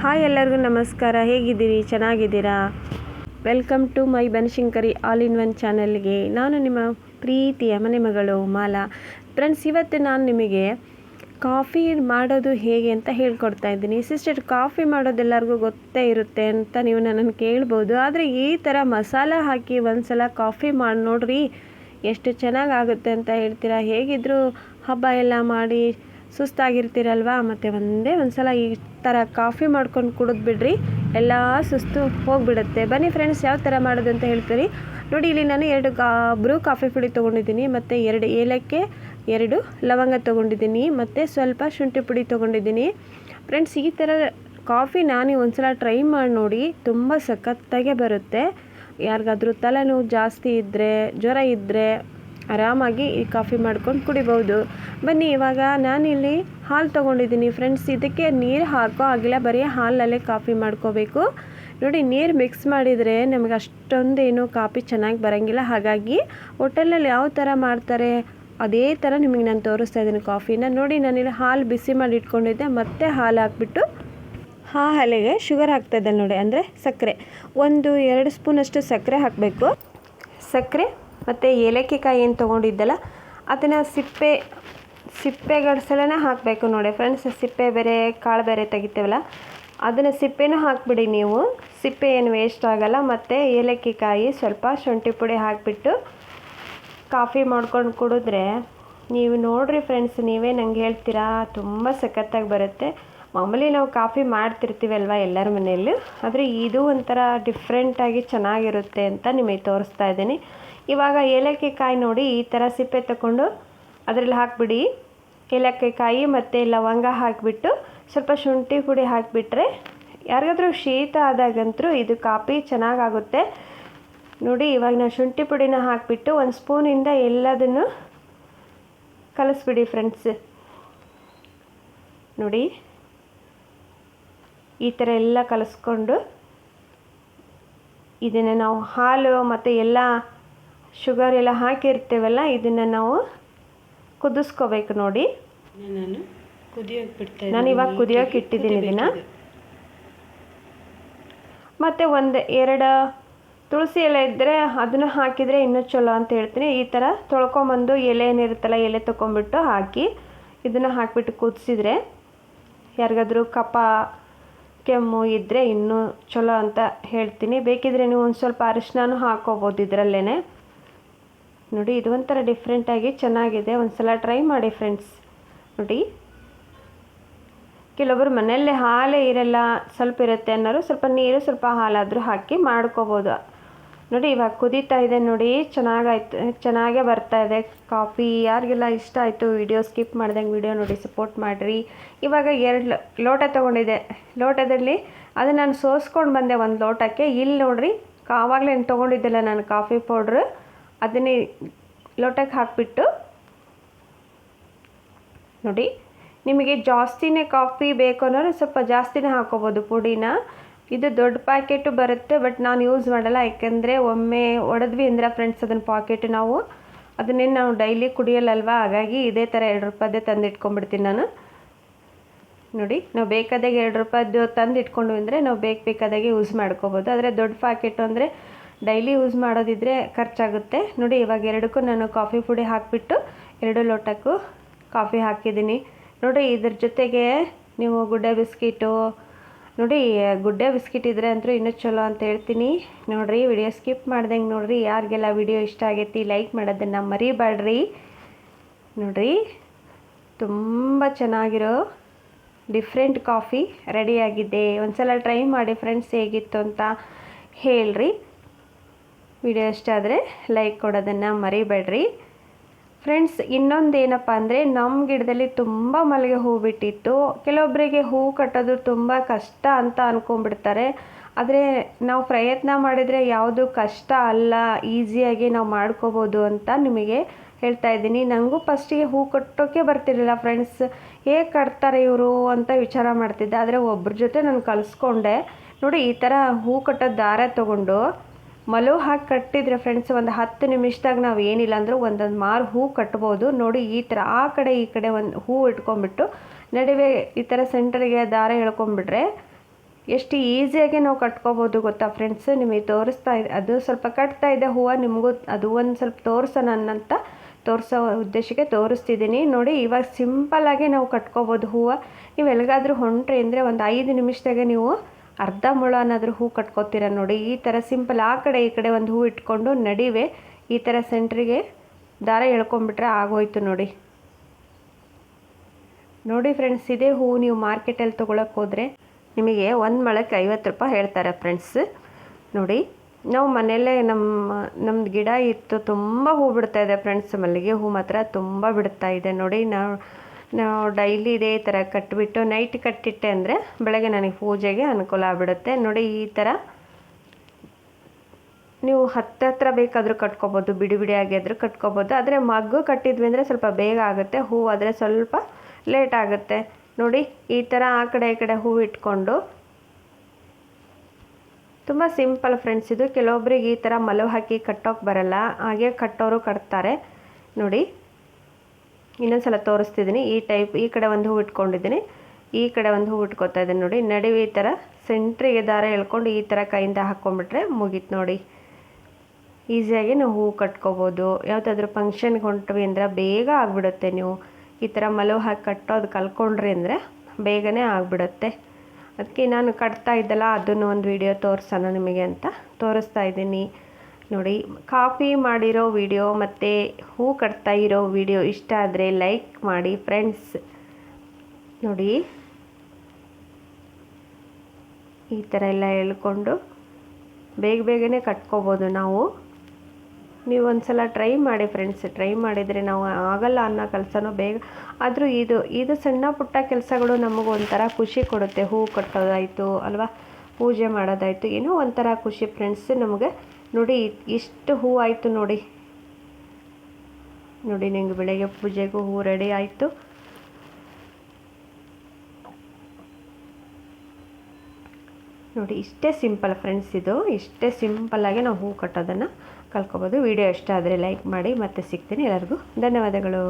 Hi ಎಲ್ಲರಿಗೂ ನಮಸ್ಕಾರ. ಹೇಗಿದ್ದೀರಿ? ಚೆನ್ನಾಗಿದ್ದೀರಾ? Welcome to my Banashankari all in one ಚಾನಲ್ಗೆ ನಾನು ನಿಮ್ಮ ಪ್ರೀತಿಯ ಮನೆ ಮಗಳು ಮಾಲಾ. ಫ್ರೆಂಡ್ಸ್ ಇವತ್ತು ನಾನು ನಿಮಗೆ ಕಾಫಿ ಮಾಡೋದು ಹೇಗೆ ಅಂತ ಹೇಳ್ಕೊಡ್ತಾ ಇದ್ದೀನಿ. ಸಿಸ್ಟರ್ ಕಾಫಿ ಮಾಡೋದು ಎಲ್ಲರಿಗೂ ಗೊತ್ತೇ ಇರುತ್ತೆ ಅಂತ ನೀವು ನನ್ನನ್ನು ಕೇಳ್ಬೋದು. ಆದರೆ ಈ ಥರ ಮಸಾಲ ಹಾಕಿ ಒಂದ್ಸಲ ಕಾಫಿ ಮಾಡಿ ನೋಡ್ರಿ, ಎಷ್ಟು ಚೆನ್ನಾಗಾಗುತ್ತೆ ಅಂತ ಹೇಳ್ತೀರಾ? ಹೇಗಿದ್ದರೂ ಹಬ್ಬ ಎಲ್ಲ ಮಾಡಿ ಸುಸ್ತಾಗಿರ್ತೀರಲ್ವಾ? ಮತ್ತು ಒಂದೇ ಒಂದು ಸಲ ಈ ಥರ ಕಾಫಿ ಮಾಡ್ಕೊಂಡು ಕುಡಿದು ಬಿಡ್ರಿ. ಎಲ್ಲ ಸುಸ್ತು ಹೋಗಿಬಿಡುತ್ತೆ. ಬನ್ನಿ ಫ್ರೆಂಡ್ಸ್ ಯಾವ ಥರ ಮಾಡೋದು ಅಂತ ಹೇಳ್ತೀರಿ? ನೋಡಿ, ಇಲ್ಲಿ ನಾನು ಎರಡು ಕಾ, ಬ್ರೂ ಕಾಫಿ ಪುಡಿ ತೊಗೊಂಡಿದ್ದೀನಿ, ಮತ್ತು ಎರಡು ಏಲಕ್ಕೆ, ಎರಡು ಲವಂಗ ತೊಗೊಂಡಿದ್ದೀನಿ, ಮತ್ತು ಸ್ವಲ್ಪ ಶುಂಠಿ ಪುಡಿ ತೊಗೊಂಡಿದ್ದೀನಿ. ಫ್ರೆಂಡ್ಸ್ ಈ ಥರ ಕಾಫಿ ನಾನು ಒಂದ್ಸಲ ಟ್ರೈ ಮಾಡಿ ನೋಡಿ, ತುಂಬ ಸಖತ್ತಾಗೆ ಬರುತ್ತೆ. ಯಾರಿಗಾದ್ರೂ ತಲೆನೋವು ಜಾಸ್ತಿ ಇದ್ದರೆ ಜ್ವರ ಇದ್ದರೆ ಆರಾಮಾಗಿ ಈ ಕಾಫಿ ಮಾಡ್ಕೊಂಡು ಕುಡಿಬೋದು ಬನ್ನಿ, ಇವಾಗ ನಾನಿಲ್ಲಿ ಹಾಲು ತೊಗೊಂಡಿದ್ದೀನಿ ಫ್ರೆಂಡ್ಸ್. ಇದಕ್ಕೆ ನೀರು ಹಾಕೋ ಆಗಿಲ್ಲ ಬರೀ ಹಾಲಲ್ಲೇ ಕಾಫಿ ಮಾಡ್ಕೋಬೇಕು. ನೋಡಿ, ನೀರು ಮಿಕ್ಸ್ ಮಾಡಿದರೆ ನಮಗೆ ಅಷ್ಟೊಂದೇನು ಕಾಫಿ ಚೆನ್ನಾಗಿ ಬರೋಂಗಿಲ್ಲ. ಹಾಗಾಗಿ ಹೋಟೆಲಲ್ಲಿ ಯಾವ ಥರ ಮಾಡ್ತಾರೆ, ಅದೇ ಥರ ನಿಮಗೆ ನಾನು ತೋರಿಸ್ತಾ ಇದ್ದೀನಿ ಕಾಫಿನ. ನೋಡಿ, ನಾನಿಲ್ಲಿ ಹಾಲು ಬಿಸಿ ಮಾಡಿ ಇಟ್ಕೊಂಡಿದ್ದೆ. ಮತ್ತೆ ಹಾಲು ಹಾಕ್ಬಿಟ್ಟು ಹಾ ಹಲೆಗೆ ಶುಗರ್ ಹಾಕ್ತಾ ನೋಡಿ, ಅಂದರೆ ಸಕ್ಕರೆ. ಒಂದು, ಎರಡು ಸ್ಪೂನಷ್ಟು ಸಕ್ಕರೆ ಹಾಕಬೇಕು. ಸಕ್ಕರೆ ಮತ್ತು ಏಲಕ್ಕಿ ಕಾಯಿ ಏನು ತೊಗೊಂಡಿದ್ದಲ್ಲ, ಅದನ್ನು ಸಿಪ್ಪೆ ಸಿಪ್ಪೆಗಡ್ಸಲೇ ಹಾಕಬೇಕು ನೋಡಿ ಫ್ರೆಂಡ್ಸ್ ಸಿಪ್ಪೆ ಬೇರೆ, ಕಾಳು ಬೇರೆ ತೆಗಿತೇವಲ್ಲ, ಅದನ್ನು ಸಿಪ್ಪೆನೂ ಹಾಕಿಬಿಡಿ ನೀವು. ಸಿಪ್ಪೆ ಏನು ವೇಸ್ಟ್ ಆಗಲ್ಲ, ಮತ್ತು ಏಲಕ್ಕಿ ಕಾಯಿ ಸ್ವಲ್ಪ ಶುಂಠಿ ಪುಡಿ ಹಾಕಿಬಿಟ್ಟು ಕಾಫಿ ಮಾಡ್ಕೊಂಡು ಕುಡಿದ್ರೆ, ನೀವು ನೋಡಿರಿ ಫ್ರೆಂಡ್ಸ್ ನೀವೇ ನಂಗೆ ಹೇಳ್ತೀರಾ, ತುಂಬ ಸಖತ್ತಾಗಿ ಬರುತ್ತೆ. ಮಾಮೂಲಿ ನಾವು ಕಾಫಿ ಮಾಡ್ತಿರ್ತೀವಲ್ವ ಎಲ್ಲರ ಮನೆಯಲ್ಲೂ, ಆದರೆ ಇದು ಒಂಥರ ಡಿಫ್ರೆಂಟಾಗಿ ಚೆನ್ನಾಗಿರುತ್ತೆ ಅಂತ ನಿಮಗೆ ತೋರಿಸ್ತಾ ಇದ್ದೀನಿ. ಇವಾಗ ಏಲಕ್ಕಿ ಕಾಯಿ ನೋಡಿ ಈ ಥರ ಸಿಪ್ಪೆ ತಗೊಂಡು ಅದರಲ್ಲಿ ಹಾಕಿಬಿಡಿ. ಏಲಕ್ಕಿ ಕಾಯಿ ಮತ್ತು ಲವಂಗ ಹಾಕಿಬಿಟ್ಟು ಸ್ವಲ್ಪ ಶುಂಠಿ ಪುಡಿ ಹಾಕಿಬಿಟ್ರೆ ಯಾರಿಗಾದರೂ ಶೀತ ಆದಾಗಂತೂ ಇದು ಕಾಪಿ ಚೆನ್ನಾಗಾಗುತ್ತೆ. ನೋಡಿ ಇವಾಗ ನಾವು ಶುಂಠಿ ಪುಡಿನ ಹಾಕಿಬಿಟ್ಟು ಒಂದು ಸ್ಪೂನಿಂದ ಎಲ್ಲದನ್ನು ಕಲಿಸ್ಬಿಡಿ ಫ್ರೆಂಡ್ಸ್. ನೋಡಿ ಈ ಥರ ಎಲ್ಲ ಕಲಿಸ್ಕೊಂಡು ಇದನ್ನು ನಾವು ಹಾಲು ಮತ್ತು ಎಲ್ಲ ಶುಗರ್ ಎಲ್ಲ ಹಾಕಿರ್ತೇವಲ್ಲ ಇದನ್ನು ನಾವು ಕುದಿಸ್ಕೋಬೇಕು ನೋಡಿ. ನಾನು ಕುದಿಯೋಕೆ ನಾನು ಇವಾಗ ಕುದಿಯೋಕೆ ಇಟ್ಟಿದ್ದೀನಿ ಇದನ್ನು. ಮತ್ತು ಒಂದು ಎರಡು ತುಳಸಿ ಎಲೆ ಇದ್ದರೆ ಅದನ್ನು ಹಾಕಿದರೆ ಇನ್ನೂ ಚಲೋ ಅಂತ ಹೇಳ್ತೀನಿ. ಈ ಥರ ತೊಳ್ಕೊಂಬಂದು ಎಲೆ ಏನಿರುತ್ತಲ್ಲ ಎಲೆ ತೊಗೊಂಬಿಟ್ಟು ಹಾಕಿ ಇದನ್ನು ಹಾಕಿಬಿಟ್ಟು ಕುದಿಸಿದ್ರೆ ಯಾರಿಗಾದ್ರೂ ಕಪ ಕೆಮ್ಮು ಇದ್ದರೆ ಇನ್ನೂ ಚಲೋ ಅಂತ ಹೇಳ್ತೀನಿ. ಬೇಕಿದ್ರೆ ನೀವು ಒಂದು ಸ್ವಲ್ಪ ಅರಿಶಿನೂ ಹಾಕೋಬೋದು ಇದರಲ್ಲೇ ನೋಡಿ, ಇದು ಒಂಥರ ಡಿಫ್ರೆಂಟಾಗಿ ಚೆನ್ನಾಗಿದೆ. ಒಂದು ಸಲ ಟ್ರೈ ಮಾಡಿ ಫ್ರೆಂಡ್ಸ್ ನೋಡಿ. ಕೆಲವೊಬ್ಬರು ಮನೆಯಲ್ಲೇ ಹಾಲೇ ಇರಲ್ಲ, ಸ್ವಲ್ಪ ಇರುತ್ತೆ ಅನ್ನೋರು ಸ್ವಲ್ಪ ನೀರು, ಸ್ವಲ್ಪ ಹಾಲಾದರೂ ಹಾಕಿ ಮಾಡ್ಕೋಬೋದು. ನೋಡಿ, ಇವಾಗ ಕುದೀತಾ ಇದೆ ನೋಡಿ, ಚೆನ್ನಾಗಾಯ್ತು, ಚೆನ್ನಾಗೇ ಬರ್ತಾ ಇದೆ. ಕಾಫಿ ಯಾರಿಗೆಲ್ಲ ಇಷ್ಟ ಆಯಿತು ವಿಡಿಯೋ ಸ್ಕಿಪ್ ಮಾಡ್ದಂಗೆ ವಿಡಿಯೋ ನೋಡಿ ಸಪೋರ್ಟ್ ಮಾಡಿರಿ. ಇವಾಗ ಎರಡು ಲೋಟ ತೊಗೊಂಡಿದೆ ಲೋಟದಲ್ಲಿ ಅದು ನಾನು ಸೋಸ್ಕೊಂಡು ಬಂದೆ ಒಂದು ಲೋಟಕ್ಕೆ. ಇಲ್ಲಿ ನೋಡಿರಿ ಆವಾಗಲೇ ತೊಗೊಂಡಿದ್ದಿಲ್ಲ ನಾನು ಕಾಫಿ ಪೌಡ್ರು ಅದನ್ನೇ ಲೋಟಕ್ಕೆ ಹಾಕಿಬಿಟ್ಟು ನೋಡಿ, ನಿಮಗೆ ಜಾಸ್ತಿನೇ ಕಾಫಿ ಬೇಕು ಅನ್ನೋರು ಸ್ವಲ್ಪ ಜಾಸ್ತಿನೇ ಹಾಕೋಬೋದು ಪುಡಿನ. ಇದು ದೊಡ್ಡ ಪ್ಯಾಕೆಟು ಬರುತ್ತೆ, ಬಟ್ ನಾನು ಯೂಸ್ ಮಾಡಲ್ಲ. ಯಾಕೆಂದರೆ ಒಮ್ಮೆ ಒಡೆದ್ವಿ ಅಂದ್ರೆ ಫ್ರೆಂಡ್ಸ್ ಅದನ್ನು ಪಾಕೆಟ್ ನಾವು ಅದನ್ನೇ ನಾವು ಡೈಲಿ ಕುಡಿಯಲ್ಲಲ್ವಾ? ಹಾಗಾಗಿ ಇದೇ ಥರ ಎರಡು ರೂಪಾಯಿದೇ ತಂದು ಇಟ್ಕೊಂಡ್ಬಿಡ್ತೀನಿ ನಾನು. ನೋಡಿ, ನಾವು ಬೇಕಾದಾಗ ಎರಡು ರೂಪಾಯ್ದು ತಂದು ಇಟ್ಕೊಂಡು ಅಂದರೆ ನಾವು ಬೇಕು ಬೇಕಾದಾಗೆ ಯೂಸ್ ಮಾಡ್ಕೋಬೋದು. ಆದರೆ ದೊಡ್ಡ ಪ್ಯಾಕೆಟು ಅಂದರೆ ಡೈಲಿ ಯೂಸ್ ಮಾಡೋದಿದ್ರೆ ಖರ್ಚಾಗುತ್ತೆ. ನೋಡಿ, ಇವಾಗ ಎರಡಕ್ಕೂ ನಾನು ಕಾಫಿ ಪುಡಿ ಹಾಕಿಬಿಟ್ಟು ಎರಡು ಲೋಟಕ್ಕೂ ಕಾಫಿ ಹಾಕಿದ್ದೀನಿ. ನೋಡಿ, ಇದ್ರ ಜೊತೆಗೆ ನೀವು ಗುಡ್ಡೆ ಬಿಸ್ಕಿಟು, ನೋಡಿ, ಗುಡ್ಡೆ ಬಿಸ್ಕಿಟ್ ಇದ್ದರೆ ಅಂತೂ ಇನ್ನೂ ಚಲೋ ಅಂತ ಹೇಳ್ತೀನಿ. ನೋಡಿರಿ, ವಿಡಿಯೋ ಸ್ಕಿಪ್ ಮಾಡ್ದಂಗೆ ನೋಡಿರಿ. ಯಾರಿಗೆಲ್ಲ ವಿಡಿಯೋ ಇಷ್ಟ ಆಗೈತಿ, ಲೈಕ್ ಮಾಡೋದನ್ನು ಮರಿಬೇಡ್ರಿ. ನೋಡಿರಿ, ತುಂಬ ಚೆನ್ನಾಗಿರೋ ಡಿಫ್ರೆಂಟ್ ಕಾಫಿ ರೆಡಿಯಾಗಿದೆ ಒಂದು ಸಲ ಟ್ರೈ ಮಾಡಿ ಫ್ರೆಂಡ್ಸ್, ಹೇಗಿತ್ತು ಅಂತ ಹೇಳ್ರಿ. ವಿಡಿಯೋ ಇಷ್ಟ ಆದರೆ ಲೈಕ್ ಕೊಡೋದನ್ನು ಮರಿಬೇಡ್ರಿ. ಫ್ರೆಂಡ್ಸ್ ಇನ್ನೊಂದು ಏನಪ್ಪ ಅಂದರೆ ನಮ್ಮ ಗಿಡದಲ್ಲಿ ತುಂಬ ಮಲ್ಲಿಗೆ ಹೂ ಬಿಟ್ಟಿತ್ತು. ಕೆಲವೊಬ್ಬರಿಗೆ ಹೂ ಕಟ್ಟೋದು ತುಂಬ ಕಷ್ಟ ಅಂತ ಅಂದ್ಕೊಂಡ್ಬಿಡ್ತಾರೆ ಆದರೆ ನಾವು ಪ್ರಯತ್ನ ಮಾಡಿದರೆ ಯಾವುದು ಕಷ್ಟ ಅಲ್ಲ ಈಸಿಯಾಗಿ ನಾವು ಮಾಡ್ಕೋಬೋದು ಅಂತ ನಿಮಗೆ ಹೇಳ್ತಾ ಇದ್ದೀನಿ. ನನಗೂ ಫಸ್ಟಿಗೆ ಹೂ ಕಟ್ಟೋಕ್ಕೆ ಬರ್ತಿರಲಿಲ್ಲ ಫ್ರೆಂಡ್ಸ್ ಹೇಗೆ ಕಟ್ತಾರೆ ಇವರು ಅಂತ ವಿಚಾರ ಮಾಡ್ತಿದ್ದೆ. ಆದರೆ ಒಬ್ಬರ ಜೊತೆ ನಾನು ಕಲಿಸ್ಕೊಂಡೆ. ನೋಡಿ, ಈ ಥರ ಹೂ ಕಟ್ಟೋ ದಾರ ತೊಗೊಂಡು ಮಲು ಹಾಕಿ ಕಟ್ಟಿದ್ರೆ ಫ್ರೆಂಡ್ಸ್ ಒಂದು ಹತ್ತು ನಿಮಿಷದಾಗ ನಾವು ಏನಿಲ್ಲ ಅಂದರೂ ಒಂದೊಂದು ಮಾರು ಹೂ ಕಟ್ಬೋದು. ನೋಡಿ ಈ ಥರ ಆ ಕಡೆ ಈ ಕಡೆ ಒಂದು ಹೂ ಇಟ್ಕೊಂಡ್ಬಿಟ್ಟು ನಡುವೆ ಈ ಥರ ಸೆಂಟರ್ಗೆ ದಾರ ಎಳ್ಕೊಂಬಿಟ್ರೆ ಎಷ್ಟು ಈಸಿಯಾಗಿ ನಾವು ಕಟ್ಕೋಬೋದು ಗೊತ್ತಾ ಫ್ರೆಂಡ್ಸ್ ನಿಮಗೆ ತೋರಿಸ್ತಾ ಇದೆ, ಅದು ಸ್ವಲ್ಪ ಕಟ್ತಾ ಇದೆ ಹೂವು ನಿಮಗೂ ಅದು ಒಂದು ಸ್ವಲ್ಪ ತೋರಿಸೋಣ ಅಂತ ತೋರಿಸೋ ಉದ್ದೇಶಕ್ಕೆ ತೋರಿಸ್ತಿದ್ದೀನಿ. ನೋಡಿ ಇವಾಗ ಸಿಂಪಲ್ಲಾಗಿ ನಾವು ಕಟ್ಕೋಬೋದು ಹೂವು. ನೀವು ಎಲ್ಲಿಗಾದ್ರೂ ಹೊಂಟ್ರಿ ಅಂದರೆ ಒಂದು ಐದು ನಿಮಿಷದಾಗೆ ನೀವು ಅರ್ಧ ಮುಳನಾದ್ರೂ ಹೂ ಕಟ್ಕೋತೀರ ನೋಡಿ. ಈ ಥರ ಸಿಂಪಲ್ ಆ ಕಡೆ ಈ ಕಡೆ ಒಂದು ಹೂ ಇಟ್ಕೊಂಡು ನಡಿವೆ ಈ ಥರ ಸೆಂಟ್ರಿಗೆ ದಾರ ಎಳ್ಕೊಂಬಿಟ್ರೆ ಆಗೋಯ್ತು ನೋಡಿ. ನೋಡಿ ಫ್ರೆಂಡ್ಸ್ ಇದೇ ಹೂವು ನೀವು ಮಾರ್ಕೆಟಲ್ಲಿ ತೊಗೊಳಕ್ಕೆ ಹೋದರೆ ನಿಮಗೆ ಒಂದು ಮೊಳಕ್ಕೆ ಐವತ್ತು ರೂಪಾಯಿ ಹೇಳ್ತಾರೆ ಫ್ರೆಂಡ್ಸ್ ನೋಡಿ, ನಾವು ಮನೆಯಲ್ಲೇ ನಮ್ಮ ನಮ್ಮದು ಗಿಡ ಇತ್ತು, ತುಂಬ ಹೂ ಬಿಡ್ತಾ ಇದೆ ಫ್ರೆಂಡ್ಸ್ ಮಲ್ಲಿಗೆ ಹೂ ಮಾತ್ರ ತುಂಬ ಬಿಡ್ತಾ ಇದೆ ನೋಡಿ. ನಾವು ನಾವು ಡೈಲಿ ಇದೇ ಥರ ಕಟ್ಬಿಟ್ಟು ನೈಟ್ ಕಟ್ಟಿಟ್ಟೆ ಅಂದರೆ ಬೆಳಗ್ಗೆ ನನಗೆ ಪೂಜೆಗೆ ಅನುಕೂಲ ಆಗಿಬಿಡುತ್ತೆ. ನೋಡಿ ಈ ಥರ ನೀವು ಹತ್ತತ್ರ ಬೇಕಾದರೂ ಕಟ್ಕೋಬೋದು, ಬಿಡಿ ಬಿಡಿಯಾಗಿ ಆದರೂ ಕಟ್ಕೋಬೋದು. ಆದರೆ ಮಗ್ಗು ಕಟ್ಟಿದ್ವಿ ಅಂದರೆ ಸ್ವಲ್ಪ ಬೇಗ ಆಗುತ್ತೆ ಹೂವು ಆದರೆ ಸ್ವಲ್ಪ ಲೇಟ್ ಆಗುತ್ತೆ. ನೋಡಿ ಈ ಥರ ಆ ಕಡೆ ಈ ಕಡೆ ಹೂವು ಇಟ್ಕೊಂಡು ತುಂಬ ಸಿಂಪಲ್ ಫ್ರೆಂಡ್ಸ್ ಇದು. ಕೆಲವೊಬ್ರಿಗೆ ಈ ಥರ ಮಲವು ಹಾಕಿ ಕಟ್ಟೋಕೆ ಬರಲ್ಲ, ಹಾಗೆ ಕಟ್ಟೋರು ಕಟ್ತಾರೆ. ನೋಡಿ ಇನ್ನೊಂದ್ಸಲ ತೋರಿಸ್ತಿದ್ದೀನಿ. ಈ ಟೈಪ್ ಈ ಕಡೆ ಒಂದು ಹೂ ಇಟ್ಕೊಂಡಿದ್ದೀನಿ. ಈ ಕಡೆ ಒಂದು ಹೂ ಇಟ್ಕೊತಾ ಇದ್ದೀನಿ ನೋಡಿ. ನಡುವೆ ಈ ಥರ ಸೆಂಟ್ರಿಗೆ ದಾರ ಎಳ್ಕೊಂಡು ಈ ಥರ ಕೈಯಿಂದ ಹಾಕ್ಕೊಂಡ್ಬಿಟ್ರೆ ಮುಗೀತು ನೋಡಿ. ಈಸಿಯಾಗಿ ನಾವು ಹೂ ಕಟ್ಕೋಬೋದು. ಯಾವುದಾದ್ರೂ ಫಂಕ್ಷನ್ಗೆ ಹೊಂಟ್ವಿ ಅಂದರೆ ಬೇಗ ಆಗಿಬಿಡುತ್ತೆ ನೀವು. ಈ ಥರ ಮಲು ಹಾಕಿ ಕಟ್ಟೋದು ಕಲ್ಕೊಂಡ್ರಿ ಅಂದರೆ ಬೇಗನೆ ಆಗಿಬಿಡುತ್ತೆ. ಅದಕ್ಕೆ ನಾನು ಕಟ್ತಾ ಇದ್ದಲ್ಲ, ಅದನ್ನು ಒಂದು ವಿಡಿಯೋ ತೋರಿಸೋಣ ನಿಮಗೆ ಅಂತ ತೋರಿಸ್ತಾ ಇದ್ದೀನಿ. ನೋಡಿ, ಕಾಫಿ ಮಾಡಿರೋ ವಿಡಿಯೋ ಮತ್ತು ಹೂ ಕಟ್ತಾ ಇರೋ ವಿಡಿಯೋ ಇಷ್ಟ ಆದರೆ ಲೈಕ್ ಮಾಡಿ ಫ್ರೆಂಡ್ಸ್. ನೋಡಿ, ಈ ಥರ ಎಲ್ಲ ಹೇಳ್ಕೊಂಡು ಬೇಗ ಬೇಗನೆ ಕಟ್ಕೋಬೋದು ನಾವು. ನೀವು ಒಂದ್ಸಲ ಟ್ರೈ ಮಾಡಿ ಫ್ರೆಂಡ್ಸ್, ಟ್ರೈ ಮಾಡಿದರೆ ನಾವು ಆಗಲ್ಲ ಅನ್ನೋ ಕೆಲಸನೂ ಬೇಗ, ಆದರೂ ಇದು ಇದು ಸಣ್ಣ ಪುಟ್ಟ ಕೆಲಸಗಳು ನಮಗೆ ಒಂಥರ ಖುಷಿ ಕೊಡುತ್ತೆ. ಹೂ ಕಟ್ಟೋದಾಯಿತು ಅಲ್ವಾ, ಪೂಜೆ ಮಾಡೋದಾಯಿತು, ಏನೋ ಒಂಥರ ಖುಷಿ ಫ್ರೆಂಡ್ಸ್ ನಮಗೆ. ನೋಡಿ, ಎಷ್ಟು ಹೂ ಆಯಿತು ನೋಡಿ. ನೋಡಿ, ನಿಂಗೆ ಬೆಳಗ್ಗೆ ಪೂಜೆಗೂ ಹೂ ರೆಡಿ ಆಯಿತು. ನೋಡಿ, ಇಷ್ಟೇ ಸಿಂಪಲ್ ಫ್ರೆಂಡ್ಸ್ ಇದು. ಇಷ್ಟೇ ಸಿಂಪಲ್ಲಾಗಿ ನಾವು ಹೂ ಕಟ್ಟೋದನ್ನು ಕಲ್ಕೊಬೋದು. ವಿಡಿಯೋ ಇಷ್ಟ ಆದರೆ ಲೈಕ್ ಮಾಡಿ ಮತ್ತೆ ಸಿಗ್ತೀನಿ ಎಲ್ಲರಿಗೂ. ಧನ್ಯವಾದಗಳು.